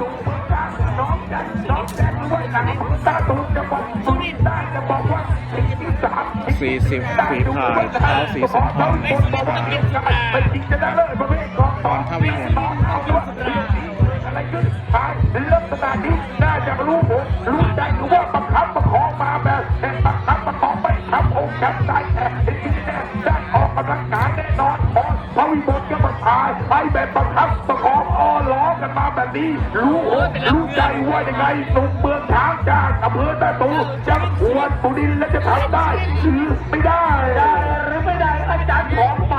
นี้ตาตูจะบอกสุรินทร์ได้จะบอกว่าสี่ที่สามสี่สิบฝีพายเท้าสี่สิบห้าไปยิงจะได้เลยประเภทกองตอนท่าวิ่งตอนเอาว่าอะไรขึ้นทายเลิกษณะนี้น่าจะรู้ผมรู้ใจหรือว่าบังคับประคองมาแบบเป็นบังคับประคองไม่ทำองค์แขนซ้ายแต่จริงๆแน่ได้ออกกำลังกายแน่นอนพอพอวิบลก็มาพายไปแบบบังคับประคอง อ้อล้อกันมาแบบนี้ รู้อกรู้ใจว่ายังไงสุกเมืองช้างจากอำเภอตะตูจังหวัดบุรีและจะทำได้หรือไม่ได้ได้หรือไม่ได้อาจารย์ของไป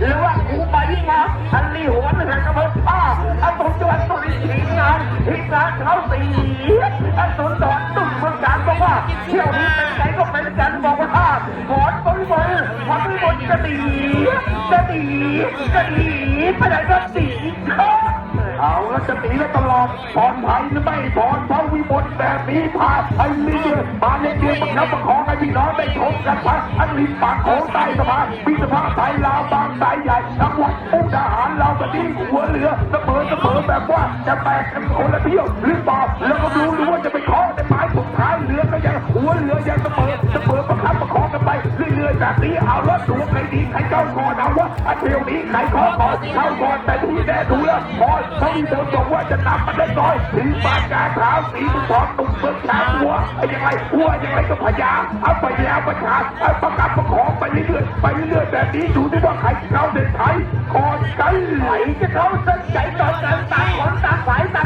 หรือว่าครูไปที่งานอันลีหัวหนึ่งกระเบื้องผ้าอันตุนจวนตุนทีมงานทีมงานเขาสีอันตุนตอนตุนเมืองการบอกว่าเที่ยวนี้เป็นไงก็เป็นกันบอกว่าขอนบริบทขอนบริบทจะดี จะดีจะดีไปไหนก็ดีเอาแล้วจะหนีแล้วตลอดปอดภัยหรือไม่ปอดเพราะวิบลแบบนี้พาไทยมีเรื่อยๆมาในเรื่อยๆบังคับประคองให้พี่น้องได้ชมกันพักอันริมปากโขงใต้สะพานพิสภาไทยลาวบางสายใหญ่จังหวัดมุกดาหารเราแบบนี้หัวเรือเสมอเสมอแบบว่าจะแตกกันคนละเที่ยวหรือเปล่าแล้วก็รู้ แบบนี้เอารถดูใครดีใครเจ้าก่อนเอาวะอันเที่ยวนี้ใครเคาะก่อนเข้าก่อนแต่ที่แน่ดูแล้วพอเขามีบทบอกว่าจะนำมันได้น้อยถึงปากกาเท้าสีมุทรตุ้มเบิกชาหัวไอยังไงหัวยังไงก็พยายามเอาพยายามประชาเอาประกาศประคองไปเรื่อยๆไปเรื่อยๆแบบนี้ดูที่ว่าใครเข้าเด่นไทยก่อนกันไหลจะเข้าเส้นใจต่อกันต่างคนต่างฝ่ายตางคนต่าง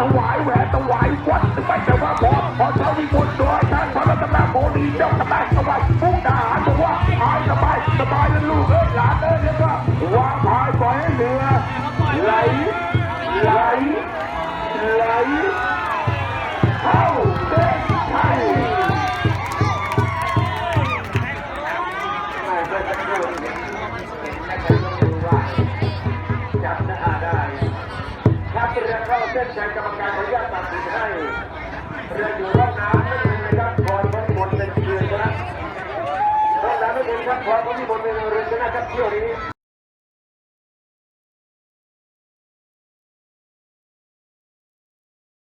ถวายแหวนถวายวัดไปแต่ว่าพอพอเช้ามีบนตัวท่านพระรัตนโมดีเจ้ากระแตถวายผู้ทหารบอกว่าหายสบายสบายแล้วลูกเอ้ยหลานเอ้ยแล้วก็วางพายปล่อยให้เรือไหลไหลไหลเข้า เรือเข้าเส้นชัยกรรมการขออนุญาตตัดสินให้เรืออยู่ร่องน้ำไม่เป็นไรครับคอยบริบทเป็นเรือชนะร่องน้ำไม่เป็นครับคอยบริบทเป็นเรือชนะครับเที่ยวนี้